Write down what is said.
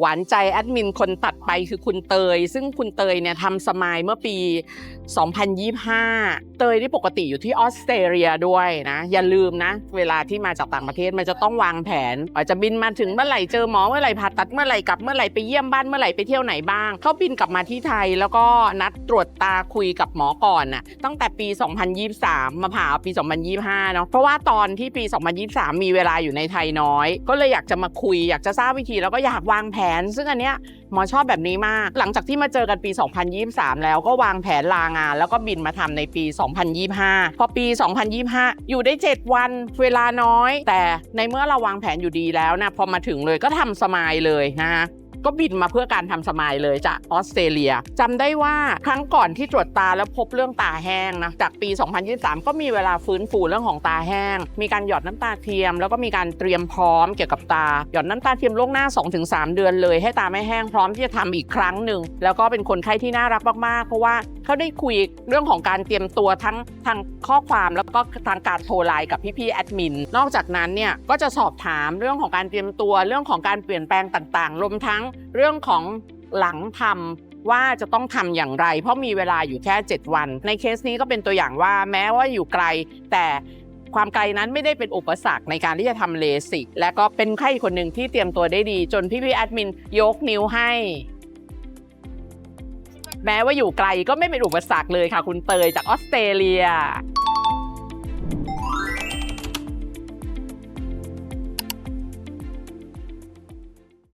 หวานใจแอดมินคนตัดไปคือคุณเตย ซึ่งคุณเตยเนี่ยทำสมายเมื่อปี 2025 เตยที่ปกติอยู่ที่ออสเตรเลียด้วยนะ อย่าลืมนะ เวลาที่มาจากต่างประเทศมันจะต้องวางแผนว่าจจะบินมาถึงเมื่อไหร่เจอหมอเมื่อไหร่ผ่าตัดเมื่อไหร่กลับเมื่อไหร่ไปเยี่ยมบ้านเมื่อไหร่ไปเที่ยวไหนบ้างเขาบินกลับมาที่ไทยแล้วก็นัดตรวจตาคุยกับหมอก่อนน่ะตั้งแต่ปี 2023 มาผ่าเอาปี 2025 เนาะเพราะว่าตอนที่ปี 2023 มีเวลาอยู่ในไทยน้อย ก็เลยอยากจะมาคุยอยากจะทราบวิธีแล้วก็อยากวางแผนซึ่งอันเนี้ยหมอชอบแบบนี้มาก หลังจากที่มาเจอกันปี 2023 แล้วก็วางแผนลางาน แล้วก็บินมาทำในปี 2025 พอปี 2025 อยู่ได้ 7 วันเวลาน้อย แต่ในเมื่อเราวางแผนอยู่ดีแล้วนะพอมาถึงเลยก็ทำสมายเลยนะคะ ก็บินมาเพื่อการทำสมายเลยจากออสเตรเลียจำได้ว่าครั้งก่อนที่ตรวจตาแล้วพบเรื่องตาแห้งนะจากปี 2023 ก็มีเวลาฟื้นฟูเรื่องของตาแห้ง มีการหยอดน้ำตาเทียม แล้วก็มีการเตรียมพร้อมเกี่ยวกับตา หยอดน้ำตาเทียมล่วงหน้า 2-3 เดือนเลย ให้ตาไม่แห้งพร้อมที่จะทำอีกครั้งหนึ่งแล้วก็เป็นคนไข้ที่น่ารักมากๆ เพราะว่าเขาได้คุยเรื่องของการเตรียมตัวทั้งทางข้อความแล้วก็ทางการโทรไลน์กับพี่ๆแอดมินนอกจากนั้นเนี่ยก็จะสอบถามเรื่องของการเตรียมตัวเรื่องของการเปลี่ยนแปลงต่างๆรวมทั้งเรื่องของหลังทำว่าจะต้องทำอย่างไร เพราะมีเวลาอยู่แค่ 7 วัน ในเคสนี้ก็เป็นตัวอย่างว่าแม้ว่าอยู่ไกล แต่ความไกลนั้นไม่ได้เป็นอุปสรรคในการที่จะทำเลสิกและก็เป็นใครคนหนึ่งที่เตรียมตัวได้ดี จนพี่ๆแอดมินยกนิ้วให้ แม้ว่าอยู่ไกลก็ไม่เป็นอุปสรรคเลยค่ะ คุณเตยจากออสเตรเลีย